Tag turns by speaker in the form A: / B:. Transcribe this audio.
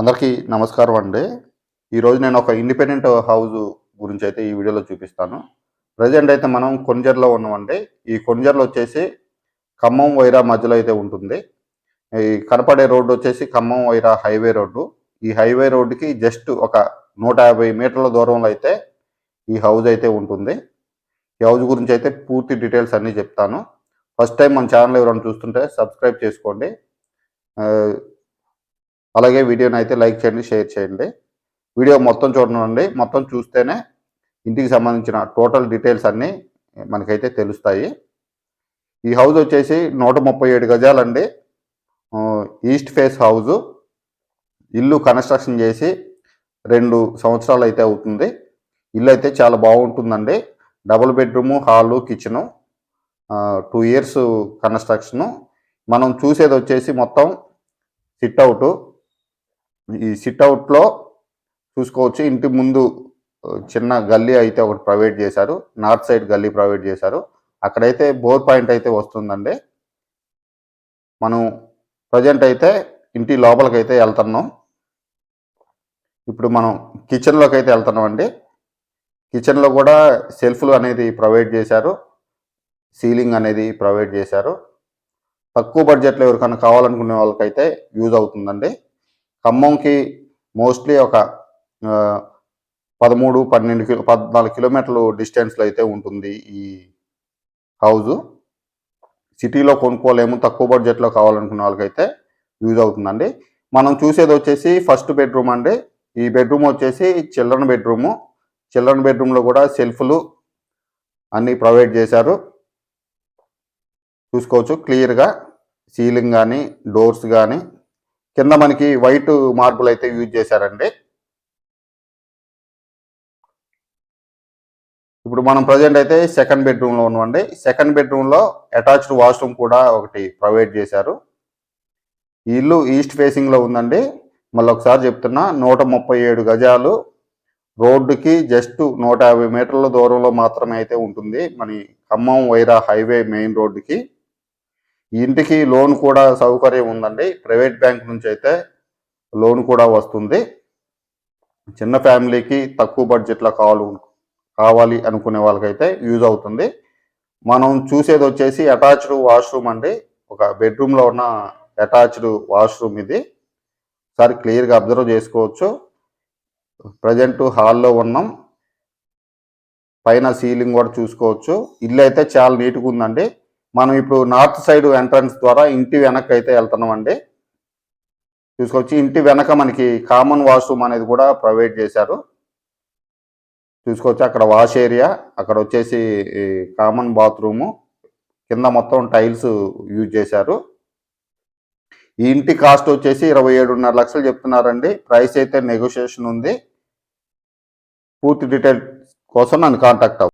A: అందరికీ నమస్కారం అండి. ఈరోజు నేను ఒక ఇండిపెండెంట్ హౌస్ గురించి అయితే ఈ వీడియోలో చూపిస్తాను. ప్రజెంట్ అయితే మనం కొంజర్లో ఉన్నామండి. ఈ కొంజర్లో వచ్చేసి ఖమ్మం వైరా మధ్యలో అయితే ఉంటుంది. ఈ కనపడే రోడ్డు వచ్చేసి ఖమ్మం వైరా హైవే రోడ్డు. ఈ హైవే రోడ్డుకి జస్ట్ ఒక నూట యాభై మీటర్ల దూరంలో అయితే ఈ హౌస్ అయితే ఉంటుంది. ఈ హౌస్ గురించి అయితే పూర్తి డీటెయిల్స్ అన్నీ చెప్తాను. ఫస్ట్ టైం మన ఛానల్ ఎవరైనా చూస్తుంటే సబ్స్క్రైబ్ చేసుకోండి. అలాగే వీడియోని అయితే లైక్ చేయండి షేర్ చేయండి. వీడియో మొత్తం చూడండి. మొత్తం చూస్తేనే ఇంటికి సంబంధించిన టోటల్ డీటెయిల్స్ అన్నీ మనకైతే తెలుస్తాయి. ఈ హౌస్ వచ్చేసి నూట ముప్పై ఏడు గజాలండి. ఈస్ట్ ఫేస్ హౌజు ఇల్లు కన్స్ట్రక్షన్ చేసి రెండు సంవత్సరాలు అయితే అవుతుంది. ఇల్లు అయితే చాలా బాగుంటుందండి. Double bedroom hall kitchen two years construction. మనం చూసేది వచ్చేసి మొత్తం సిట్ అవుట్. ఈ సిట్ అవుట్లో చూసుకోవచ్చు. ఇంటి ముందు చిన్న గల్లీ అయితే ఒకటి ప్రొవైడ్ చేశారు. నార్త్ సైడ్ గల్లీ ప్రొవైడ్ చేశారు. అక్కడైతే బోర్ పాయింట్ అయితే వస్తుందండి. మనం ప్రజెంట్ అయితే ఇంటి లోపలికి అయితే వెళ్తున్నాం. ఇప్పుడు మనం కిచెన్లోకి అయితే వెళ్తున్నాం అండి కిచెన్లో కూడా సెల్ఫ్లు అనేది ప్రొవైడ్ చేశారు. సీలింగ్ అనేది ప్రొవైడ్ చేశారు. తక్కువ బడ్జెట్లో ఎవరికైనా కావాలనుకునే వాళ్ళకైతే యూజ్ అవుతుందండి. ఖమ్మంకి మోస్ట్లీ ఒక పదమూడు పన్నెండు కిలో పద్నాలుగు కిలోమీటర్లు డిస్టెన్స్లో అయితే ఉంటుంది ఈ హౌజు. సిటీలో కొనుక్కోలేము తక్కువ బడ్జెట్లో కావాలనుకున్న వాళ్ళకైతే యూజ్ అవుతుందండి. మనం చూసేది వచ్చేసి ఫస్ట్ బెడ్రూమ్ అండి. ఈ బెడ్రూమ్ వచ్చేసి చిల్డ్రన్ బెడ్రూము. చిల్డ్రన్ బెడ్రూమ్లో కూడా సెల్ఫ్లు అన్నీ ప్రొవైడ్ చేశారు. చూసుకోవచ్చు క్లియర్గా. సీలింగ్ కానీ డోర్స్ కానీ కింద మనకి వైట్ మార్బుల్ అయితే యూజ్ చేశారండి. ఇప్పుడు మనం ప్రజెంట్ అయితే సెకండ్ బెడ్రూమ్లో ఉన్నామండి. సెకండ్ బెడ్రూమ్లో అటాచ్డ్ వాష్రూమ్ కూడా ఒకటి ప్రొవైడ్ చేశారు. ఈ ఇల్లు ఈస్ట్ ఫేసింగ్లో ఉందండి. మళ్ళీ ఒకసారి చెప్తున్నా నూట ముప్పై ఏడు గజాలు రోడ్డుకి జస్ట్ నూట యాభై మీటర్ల దూరంలో మాత్రమే అయితే ఉంటుంది. మన ఖమ్మం వైరా హైవే మెయిన్ రోడ్డుకి. ఇంటికి లోన్ కూడా సౌకర్యం ఉందండి. ప్రైవేట్ బ్యాంక్ నుంచి అయితే లోన్ కూడా వస్తుంది. చిన్న ఫ్యామిలీకి తక్కువ బడ్జెట్లో కావాలి కావాలి అనుకునే వాళ్ళకైతే యూజ్ అవుతుంది. మనం చూసేది వచ్చేసి అటాచ్డ్ వాష్రూమ్ అండి. ఒక బెడ్రూమ్లో ఉన్న అటాచ్డ్ వాష్రూమ్ ఇది. ఒకసారి క్లియర్గా అబ్జర్వ్ చేసుకోవచ్చు. ప్రజెంట్ హాల్లో ఉన్నాం. పైన సీలింగ్ కూడా చూసుకోవచ్చు. ఇల్లు అయితే చాలా నీట్గా ఉందండి. మనం ఇప్పుడు నార్త్ సైడ్ ఎంట్రన్స్ ద్వారా ఇంటి వెనక్కి అయితే వెళ్తున్నాం అండి చూసుకోవచ్చు ఇంటి వెనక మనకి కామన్ వాష్రూమ్ అనేది కూడా ప్రొవైడ్ చేశారు. చూసుకోవచ్చు అక్కడ వాష్ ఏరియా అక్కడ వచ్చేసి కామన్ బాత్రూము కింద మొత్తం టైల్స్ యూజ్ చేశారు. ఈ ఇంటి కాస్ట్ వచ్చేసి ఇరవై ఏడున్నర లక్షలు చెప్తున్నారండి. ప్రైస్ అయితే నెగోషియేషన్ ఉంది. పూర్తి డీటెయిల్ కోసం నన్ను కాంటాక్ట్ అవ్వండి.